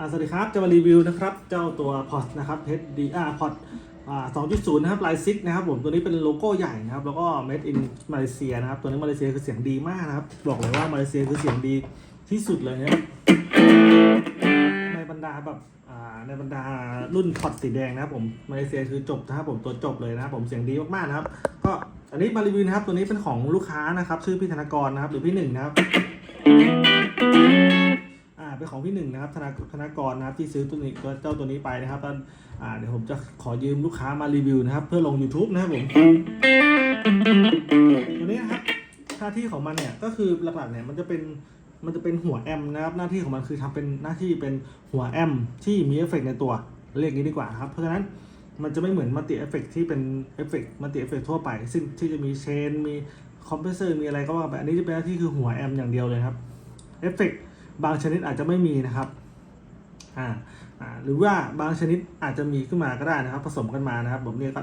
่าสวัสดีครับ จะมารีวิวนะครับ เจ้าตัวพอ t นะครับ HDR p o t อ่า2.0 นะครับลายซิกนะครับผม ตัวนี้เป็นโลโก้ใหญ่นะครับ แล้วก็ made in มาเลเซียนะครับ ตัวนี้มาเลเซียคือเสียงดีมากนะครับ บอกเลยว่ามาเลเซียคือเสียงดีที่สุดเลยนะในบรรดาแบบอ่าในบรรดารุ่นพอตสีแดงนะครับผม มาเลเซียคือจบนะครับผมตัวจบเลยนะครับผมเสียงดีมากๆนะครับ ก็อันนี้มารีวิวนะครับ ตัวนี้เป็นของลูกค้านะครับ ชื่อพี่ธนกรนะครับ หรือพี่หนึ่งนะครับ เป็นของพี่หนึ่งนะครับธนาธนากรนะครับที่ซื้อตัวนี้ตัวเจ้าตัวนี้ไปนะครับตอนอ่าเดี๋ยวผมจะขอยืมลูกค้ามารีวิวนะครับ เพื่อลง YouTube นะครับผมตัวนี้นะครับหน้าที่ของมันเนี่ยก็คือหลักๆเนี่ยมันจะเป็นมันจะเป็นหัวแอมนะครับหน้าที่ของมันคือทำเป็นหน้าที่เป็นหัวแอมที่มีเอฟเฟกต์ในตัวเรียกงี้ดีกว่าครับเพราะฉะนั้นมันจะไม่เหมือนมัลติเอฟเฟกที่เป็นเอฟเฟกมัลติเอฟเฟกทั่วไป ซึ่งที่จะมีเชนมีคอมเพรสเซอร์มีอะไรก็ว่าไปอันนี้จะเป็นหน้าที่คือหัวแอมอย่างเดียวเลยครับเอฟเฟก บางชนิดอาจจะไม่มีนะครับอ่าอ่าหรือว่าบางชนิดอาจจะมีขึ้นมาก็ได้นะครับ ผสมกันมานะครับ ผมเนี่ยก็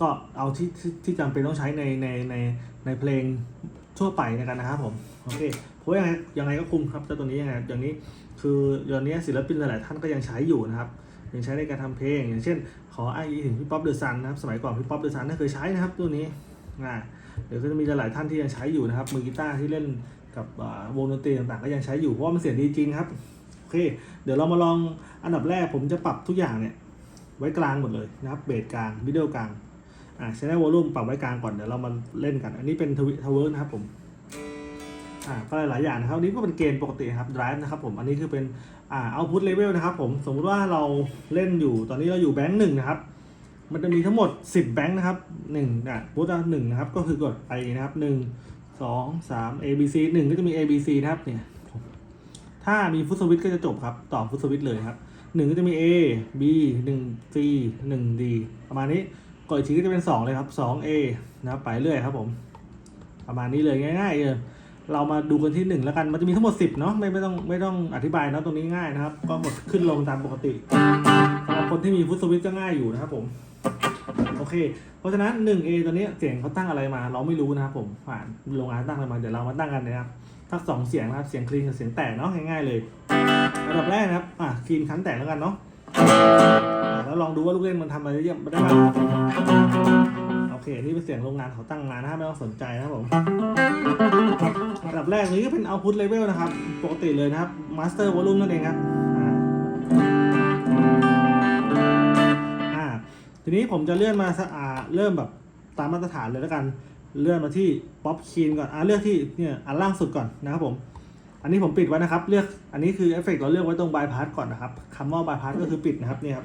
ก็เอาที่ที่ที่จำเป็นต้องใช้ในในในในเพลงทั่วไปในกันนะครับผมโอเคเพราะยังไงยังไงก็คุ้มครับเจ้าตัวนี้ยังไงอย่างนี้คือตอนนี้ศิลปินหลาย ๆ ท่านก็ยังใช้อยู่นะครับยังใช้ในการทำเพลง อย่างเช่น ขออ้างอิงถึงพี่ป๊อปเดอะซันนะครับสมัยก่อนพี่ป๊อปเดอะซันน่าเคยใช้นะครับตัวนี้อ่าเดี๋ยวก็จะมีหลาย ๆ ท่านที่ยังใช้อยู่นะครับมือกีตาร์ที่เล่น กับวงดนตรีต่างๆ ก็ยังใช้อยู่เพราะว่ามันเสียงดีจริงครับ โอเค เดี๋ยวเรามาลองอันดับแรกผมจะปรับทุกอย่างเนี่ย ไว้กลางหมดเลยนะครับเบสกลางวิดีโอกลางอ่าใช้ได้วอลลุ่มปรับไว้กลางก่อนเดี๋ยวเรามาเล่นกัน อันนี้เป็นทวิทเวิร์นะครับผมอ่าก็หลายๆอย่างนะครับนี้ก็เป็นเกณฑ์ปกติครับ drive นะครับผมอันนี้คือเป็นอ่า output level นะครับผมสมมุติว่าเราเล่นอยู่ตอนนี้เราอยู่แบงค์หนึ่งนะครับมันจะมีทั้งหมด 10 แบงค์นะครับ1อะพุทธหนึ่งนะครับก็คือกดไปนะครับ1 2 3 A B C 1ก็จะมี A B C นะครับเนี่ย ถ้ามีฟุตสวิตก็จะจบครับต่อฟุตสวิตเลยครับ1ก็จะมี A B 1 C 1 D ประมาณนี้กดอีกทีก็จะเป็น2เลยครับ2 A นะครับไปเรื่อยครับผม ประมาณนี้เลยง่ายๆเลยเรามาดูกันที่1แล้วกัน มันจะมีทั้งหมด10เนาะ ไม่ไม่ต้องไม่ต้องอธิบายเนาะตรงนี้ง่ายนะครับ ก็หมดขึ้นลงตามปกติสำหรับคนที่มีฟุตสวิตก็ง่ายอยู่นะครับผม โอเค เพราะฉะนั้น 1A ตัวนี้เสียงเขาตั้งอะไรมา เราไม่รู้นะครับผมผ่านโรงงานตั้งอะไรมา เดี๋ยวเรามาตั้งกันนะครับทั้งสองเสียงนะครับ เสียงคลีนกับเสียงแตกเนาะง่ายๆเลยอันดับแรกนะครับ อะคลีนคันแตกแล้วกันเนาะะแล้วลองดูว่าลูกเล่นมันทำอะไรได้ยังได้บ้างโอเค นี่เป็นเสียงโรงงานเขาตั้งมานะไม่ต้องสนใจนะครับผมอันดับแรกนี้ก็เป็น output level นะครับ ปกติเลยนะครับ master volume นั่นเองครับ ทีนี้ผมจะเลื่อนมาสะอาเริ่มแบบตามมาตรฐานเลยแล้วกัน เลื่อนมาที่ป๊อปคีนก่อนอ่าเลือกที่เนี่ยอันล่างสุดก่อนนะครับผม อันนี้ผมปิดไว้นะครับ เลือกอันนี้คือเอฟเฟกต์เราเลือกไว้ตรงบายพาสก่อนนะครับคำว่าบายพาสก็คือปิดนะครับเนี่ยครับ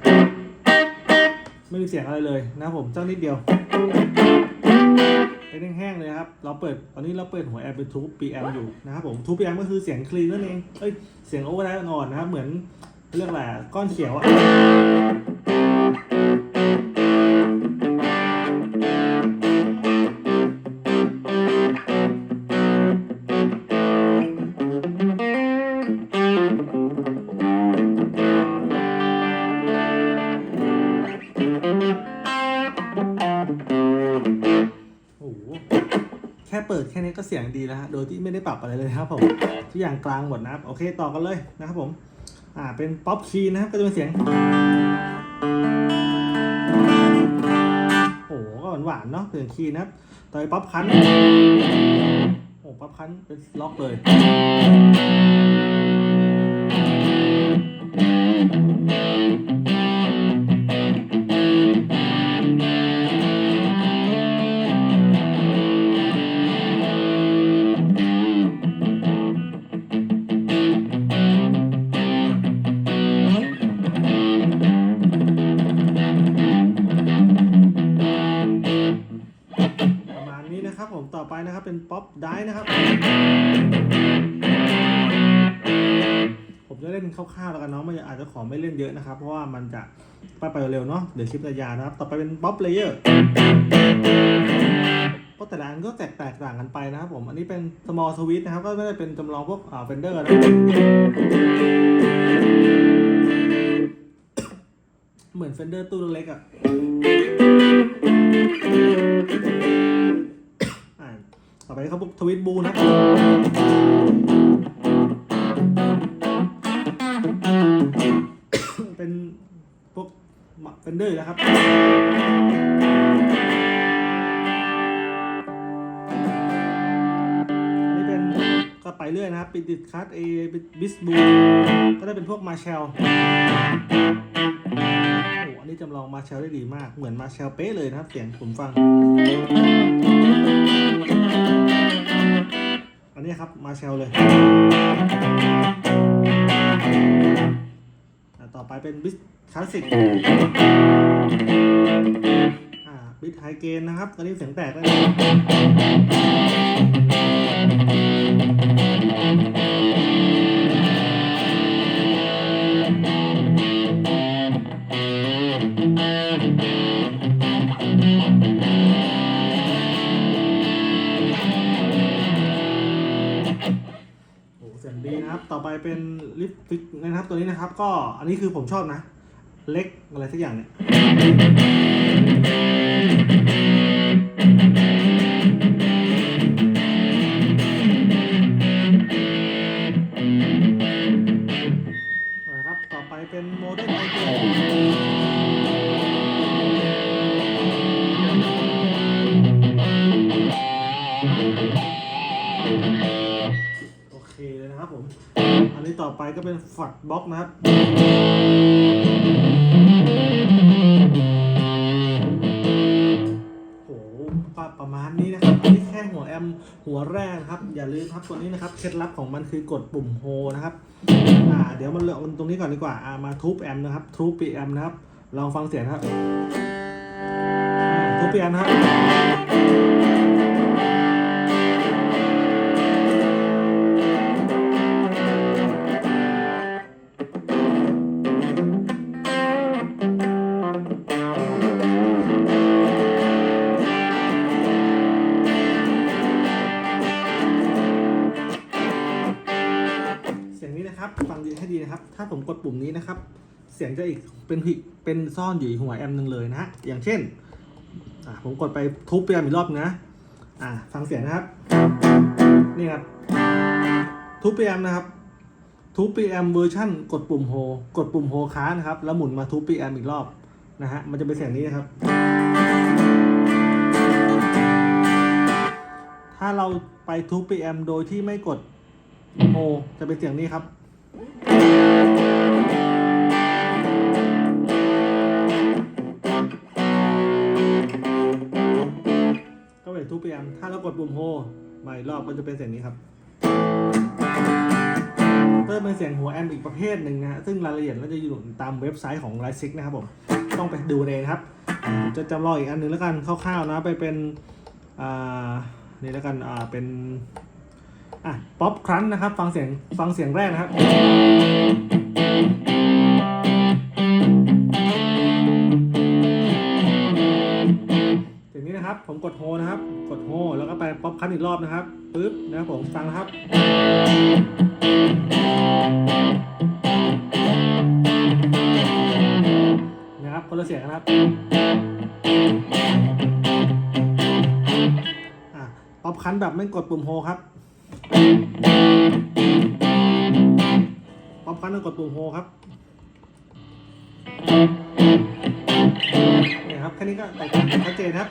ไม่มีเสียงอะไรเลยนะครับผมเจ้านิดเดียวเป็นแห้งๆเลยครับ เราเปิด ตอนนี้เราเปิดหัวแอมเป็นทูปปีแอมอยู่นะครับผมทูปปีแอมก็คือเสียงคลีนนั่นเอง เอ้ย เสียงโอเวอร์ไดร์อ่อนๆนะครับ เหมือนเรียกอะไรก้อนเขียวอะ สียงดีแล้วฮะ โดยที่ไม่ได้ปรับอะไรเลยครับผม ทุกอย่างกลางหมดนะครับ โอเค ต่อกันเลยนะครับผม อ่า เป็นป๊อปคีย์นะครับ ก็จะเป็นเสียง โอ้โหก็หวานๆเนาะ เสียงคีย์นะครับ ต่อไปป๊อปคัน โอ้ ป๊อปคันเป็นล็อกเลย ต่อไปนะครับเป็นป๊อปได้นะครับ ผมจะเล่นคร่าวๆแล้วกันเนาะไม่อาจจะขอไม่เล่นเยอะนะครับ เพราะว่ามันจะไปไปเร็วเนาะเดี๋ยวคลิปจะยาวนะครับ ต่อไปเป็นป๊อปเลเยอร์ก็แต่ละอันก็แตกแตกต่างกันไปนะครับผม อันนี้เป็น small switch นะครับ ก็ไม่ได้เป็นจำลองพวกอ่าเฟนเดอร์นะเหมือนเฟนเดอร์ตู้เล็กๆอะอ่า ต่อไปครับพวกทวิตบูนะครับเป็นพวกเฟนเดอร์นะครับอันนี้เป็นก็ไปเรื่อยนะครับปิดิดคัสเอบิสบูก็ได้เป็นพวกมาเชลโอ้อันนี้จำลองมาเชลได้ดีมาก เหมือนมาเชลเป๊ะเลยนะครับ เสียงผมฟัง นนี้ครับมาเชลเลย ต่อไปเป็นบิสคลาสสิกบิสไฮเกนนะครับ ตอนนี้เสียงแตกแล้ว เป็นลิฟติกนะครับตัวนี้นะครับ ก็อันนี้คือผมชอบนะ เล็กอะไรสักอย่างเนี่ยนะครับต่อไปเป็นโมเดลไอเก ต่อไปก็เป็นฝัดบล็อกนะครับ โอ้โหประมาณนี้นะครับ อันนี้แค่หัวแอมหัวแรกนะครับ อย่าลืมครับตัวนี้นะครับ เคล็ดลับของมันคือกดปุ่มโฮนะครับ อ่า เดี๋ยวมันเลือกตรงนี้ก่อนดีกว่า อ่า มาทุบแอมนะครับทุบปีแอมนะครับ ลองฟังเสียงครับทุบปีแอมนะครับ ผมกดปุ่มนี้นะครับ เสียงจะอีกเป็นเป็นซ่อนอยู่อีกหัวแอมหนึ่งเลยนะฮะอย่างเช่นผมกดไปทุบไปอีกรอบนะอ่าฟังเสียงนะครับ นี่ครับ ทุบ PM นะครับ ทุบ PM เวอร์ชั่น กดปุ่มโฮกดปุ่มโฮค้านะครับ แล้วหมุนมาทุบ PM อีกรอบนะฮะมันจะเป็นเสียงนี้นะครับ ถ้าเราไปทุบ PM โดยที่ไม่กดโฮจะเป็นเสียงนี้ครับ ก็เป็นทุบ PM ถ้าเรากดปุ่มโฮมาอีกรอบก็จะเป็นเสียงนี้ครับก็จะเป็นเสียงหัวแอมอีกประเภทหนึ่งนะฮะซึ่งรายละเอียดเราจะอยู่ตามเว็บไซต์ของไลซิกนะครับผมต้องไปดูเองนะครับ จะจำลองอีกอันหนึ่งแล้วกันคร่าวๆนะไปเป็นอ่านี่แล้วกันอ่าเป็นอะป๊อปครั้นนะครับ ฟังเสียงฟังเสียงแรกนะครับ ผมกดโฮนะครับ กดโฮแล้วก็ไปป๊อปคันอีกรอบนะครับปึ๊บนะครับผมฟังนะครับ นะครับคนละเสียงนะครับป๊อปคันแบบไม่กดปุ่มโฮครับป๊อปคันต้องกดปุ่มโฮครับนี่ครับแค่นี้ก็แต่งกันชัดเจนครับ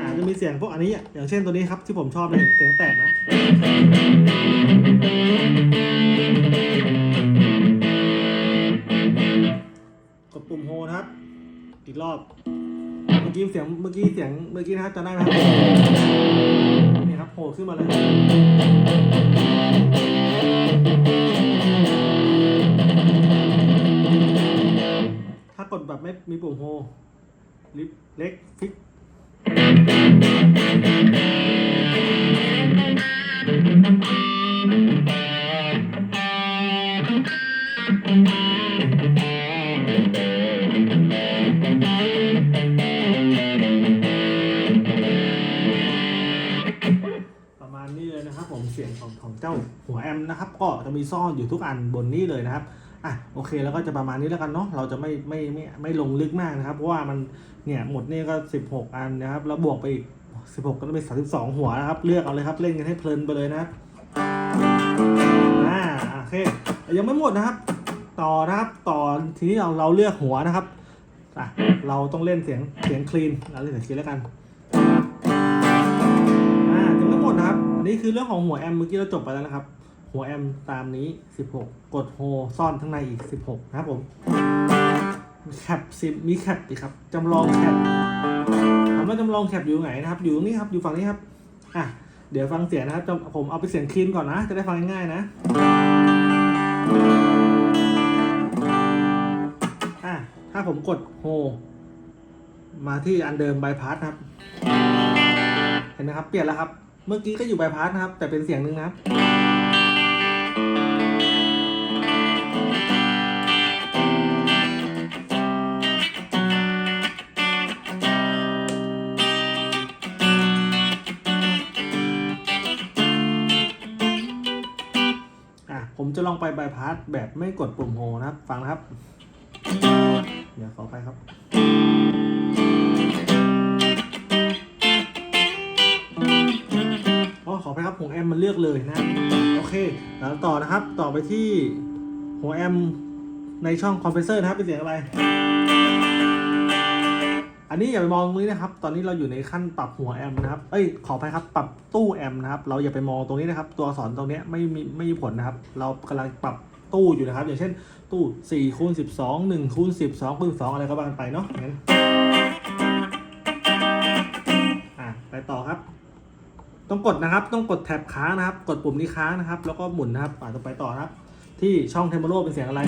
อ่าจะมีเสียงพวกอันนี้ อย่างเช่นตัวนี้ครับที่ผมชอบเลยเสียงแตกนะกดปุ่มโฮนะครับ อีกรอบ เมื่อกี้เสียงเมื่อกี้เสียงเมื่อกี้นะครับจำได้ไหมครับนี่ครับโผล่ขึ้นมาเลยถ้ากดแบบไม่มีปุ่มโฮลิฟเล็กฟิก ประมาณนี้เลยนะครับผมเสียงของของเจ้าหัวแอมนะครับ ก็จะมีซ่อนอยู่ทุกอันบนนี้เลยนะครับอะโอเคแล้วก็จะประมาณนี้แล้วกันเนาะเราจะไม่ไม่ไม่ไม่ลงลึกมากนะครับ เพราะว่ามันเนี่ยหมดนี่ก็ 16 อันนะครับแล้วบวกไปอีก 16ก็จะเป็น32หัวนะครับ เลือกเอาเลยครับ เล่นกันให้เพลินไปเลยนะอ่าโอเคยังไม่หมดนะครับ ต่อนะครับ ต่อทีนี้เราเราเลือกหัวนะครับอะเราต้องเล่นเสียงเสียงคลีนเราเล่นเสียงคลีนแล้วกันอ่ายังไม่หมดนะครับ อันนี้คือเรื่องของหัวแอมเมื่อกี้เราจบไปแล้วนะครับ หัวแอมตามนี้ 16 กดโฮซ่อนข้างในอีก 16 นะครับผมแคปสิบมีแคปอีกครับจำลองแคปำลองแคปอยู่ไหนนะครับ อยู่ตรงนี้ครับ อยู่ฝั่งนี้ครับ อะ เดี๋ยวฟังเสียงนะครับ ผมเอาไปเสียงคลีนก่อนนะ จะได้ฟังง่ายๆนะ อะ ถ้าผมกดโฮ มาที่อันเดิมบายพาสนะครับ เห็นไหมครับ เปลี่ยนแล้วครับ เมื่อกี้ก็อยู่บายพาสนะครับ แต่เป็นเสียงหนึ่งนะครับ จะลองไปบายพาสแบบไม่กดปุ่มโฮนะครับ ฟังนะครับ เดี๋ยวขอไปครับ อ๋อขอไปครับหัวแอมมันเลือกเลยนะ โอเค แล้วต่อนะครับ ต่อไปที่หัวแอมในช่องคอมเพรสเซอร์นะครับเป็นเสียงอะไร อันนี้อย่าไปมองตรงนี้นะครับ ตอนนี้เราอยู่ในขั้นปรับหัวแอมนะครับ เอ้ย ขอไปครับ ปรับตู้แอมนะครับ เราอย่าไปมองตรงนี้นะครับ ตัวอักษรตรงนี้ไม่มีไม่มีผลนะครับ เรากำลังปรับตู้อยู่นะครับ อย่างเช่นตู้4คูณ12 1คูณ12คูณ2อะไรก็ว่ากันไปเนาะงั้นอะไปต่อครับ ต้องกดนะครับ ต้องกดแท็บค้างนะครับ กดปุ่มนี้ค้างนะครับ แล้วก็หมุนนะครับอ่าต่อไปต่อครับ ที่ช่องเทมโ r โเป็นเสียงอะไร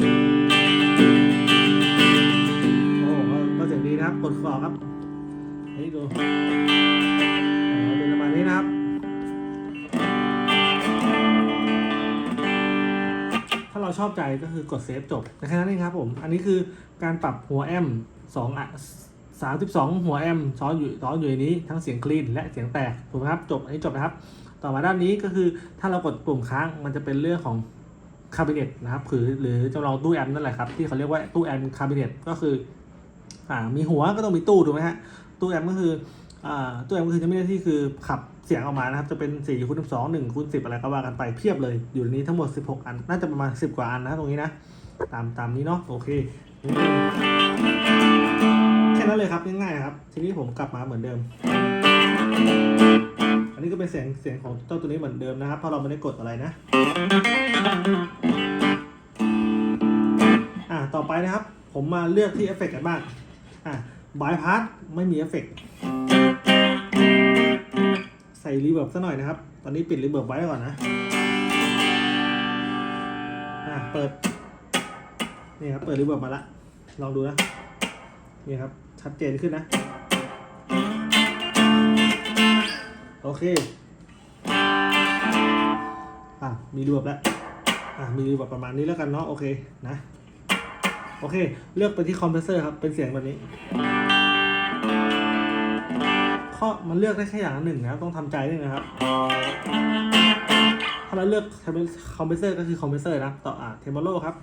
กดต่อครับนี่ดูอ่าเป็นประมาณนี้นะครับถ้าเราชอบใจก็คือกดเซฟจบแค่นั้นเองครับผม อันนี้คือการปรับหัวแอมสองอะสามสิบสองหัวแอมซ้อนอยู่ซ้อนอยู่ในนี้ทั้งเสียงคลีนและเสียงแตกถูกไหมครับจบอันนี้จบนะครับ ต่อมาด้านนี้ก็คือถ้าเรากดปุ่มค้างมันจะเป็นเรื่องของคาบิเนตนะครับคือหรือจำลองตู้แอมนั่นแหละครับที่เขาเรียกว่าตู้แอมคาบิเนตก็คือ อ่ามีหัวก็ต้องมีตู้ถูกไหมฮะตู้แอมก็คืออ่าตู้แอมก็คือจะไม่ได้ที่คือขับเสียงออกมานะครับจะเป็น4คูณ12 1คูณ10 อะไรก็ว่ากันไปเพียบเลยอยู่ในนี้ทั้งหมด 16 อันน่าจะประมาณ 10 กว่าอันนะตรงนี้นะ ตามตามนี้เนาะโอเคแค่นั้นเลยครับง่ายๆครับ ทีนี้ผมกลับมาเหมือนเดิม อันนี้ก็เป็นเสียงเสียงของเจ้าตัวนี้เหมือนเดิมนะครับเพราะเราไม่ได้กดอะไรนะอ่าต่อไปนะครับ ผมมาเลือกที่เอฟเฟกต์กันบ้าง อะบายพาสไม่มีเอฟเฟกต์ใส่รีเวิร์บซะหน่อยนะครับ ตอนนี้ปิดรีเวิร์บไว้ก่อนนะ อะเปิด นี่ครับ เปิดรีเวิร์บมาละ ลองดูนะ นี่ครับ ชัดเจนขึ้นนะ โอเค อะ มีรีเวิร์บแล้ว อะ มีรีเวิร์บประมาณนี้แล้วกันเนาะ โอเค นะ โอเค เลือกไปที่คอมเพรสเซอร์ครับ เป็นเสียงแบบนี้ข้อมันเลือกได้แค่อย่างหนึ่งนะต้องทำใจด้วยนะครับ ถ้าเราเลือกคอมเพรสเซอร์ก็คือคอมเพรสเซอร์นะ ต่ออะเทมโลครับ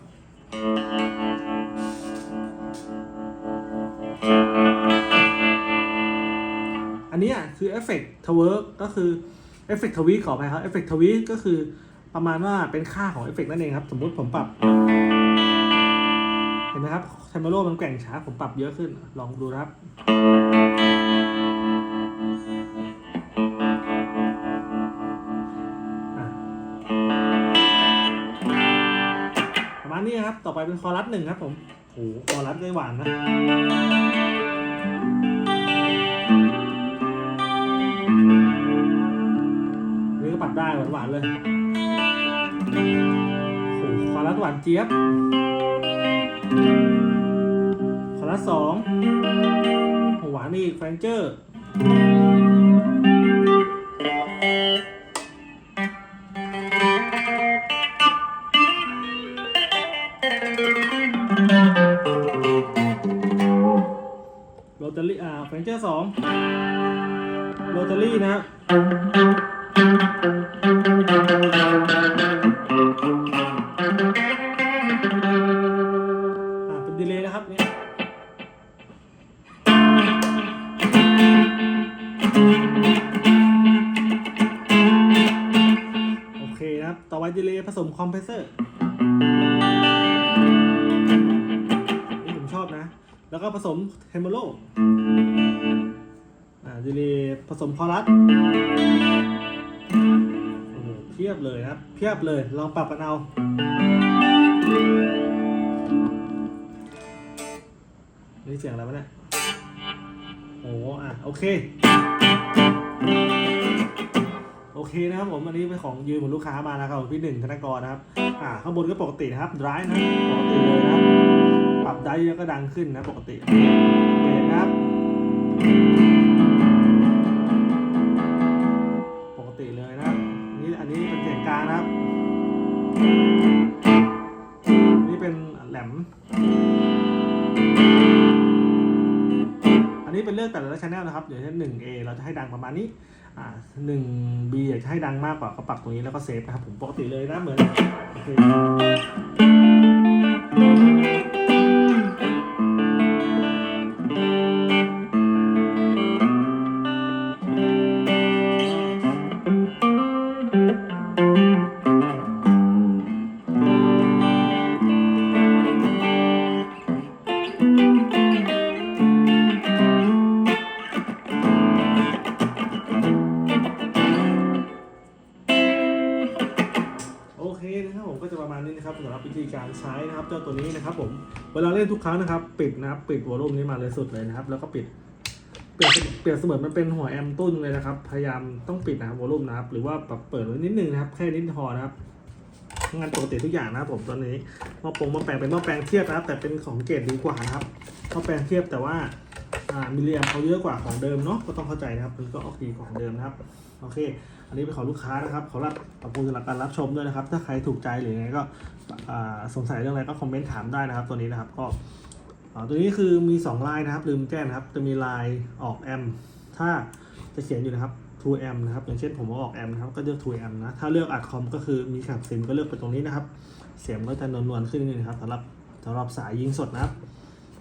อันนี้คือเอฟเฟกต์ทเวิร์กก็คือเอฟเฟกต์ทวีขอไปครับเอฟเฟกต์ทวีก็คือประมาณว่าเป็นค่าของเอฟเฟกต์นั่นเองครับ สมมุติผมปรับ เห็นไหมครับเทมโ r โมันแกว่งช้าผมปรับเยอะขึ้น ลองดูครับ ประมาณนี้ครับ ต่อไปเป็นคอรัสหนึ่งครับผมโอ้โหคอรัสได้หวานนะนี่ก็ปรับได้หวานๆเลยโอ้โหคอรัสหวานเจี๊ยบ คอรัสสองหหวานอีกแฟรงเจอร์โรตารี่อ่าแฟรงเจอร์สองโรตารี่นะ อเคนะครับต่อไปดีเลย์ผมคอมเพรสเซอร์แล้วก็ผสมเทมโบโลอ่าดีเลยผสมคอรัสโอ้โหเพียบเลยครับเพียบเลยลองปรับกันเอานี่เสียงอะไรวะเนี่ยโอ้อะ โอเค อเคนะครับผมอันนี้เป็นของยืมของลูกค้ามานะครับพี่หนึ่งธนกรนะครับอ่าข้างบนก็ปกตินะครับดรายนะปกติเลยนะครับปรับได้แล้วก็ดังขึ้นนะปกติเบสนะครับ ลือกแต่ละชแนลนะครับอย่างเช่น 1A เราจะให้ดังประมาณนี้อ่า 1B อยากจะให้ดังมากกว่าก็ปรับตรงนี้แล้วก็เซฟนะครับผมปกติเลยนะเหมือนโอเค วิธีการใช้นะครับเจ้าตัวนี้นะครับผมเวลาเล่นทุกครั้งนะครับ ปิดนะครับปิดวอลลุ่มนี้มาเลยสุดเลยนะครับ แล้วก็ปิดเปลี่ยนเปลี่ยนเสมือนมันเป็นหัวแอมตุ้นเลยนะครับ พยายามต้องปิดนะครับวอลลุ่มนะครับ หรือว่าปรับเปิดไว้นิดนึงนะครับ แค่นิดพอนะครับ งานปกติทุกอย่างนะครับผมตอนนี้หม้อปงหม้อแปลงเป็นหม้อแปลงเทียบนะครับ แต่เป็นของเกรดดีกว่านะครับหม้อแปลงเทียบแต่ว่า มิลลิแอมเขาเยอะกว่าของเดิมเนาะก็ต้องเข้าใจนะครับมันก็ออกดีกว่าของเดิมนะครับโอเค อันนี้เป็นของลูกค้านะครับขอรับขอบคุณสำหรับการรับชมด้วยนะครับ ถ้าใครถูกใจหรือไงก็สงสัยเรื่องอะไรก็คอมเมนต์ถามได้นะครับ ตัวนี้นะครับก็ตัวนี้คือมี 2 ลายนะครับ ลืมแจ้งนะครับ จะมีลายออกแอมถ้าจะเขียนอยู่นะครับ2แอมนะครับ อย่างเช่นผมเอาออกแอมนะครับก็เลือก2แอมนะ ถ้าเลือกอัดคอมก็คือมีขับซิมก็เลือกไปตรงนี้นะครับ เสียงก็จะนวลๆขึ้นนิดนึงนะครับสำหรับสำหรับสายยิงสดนะครับ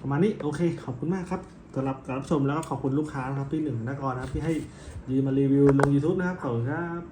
ประมาณนี้โอเคขอบคุณมากครับ สำหรับการรับชมแล้วก็ขอบคุณลูกค้านะครับพี่หนึ่งนกรนะครับที่ให้ยีมารีวิวลง YouTube นะครับขอบคุณครับ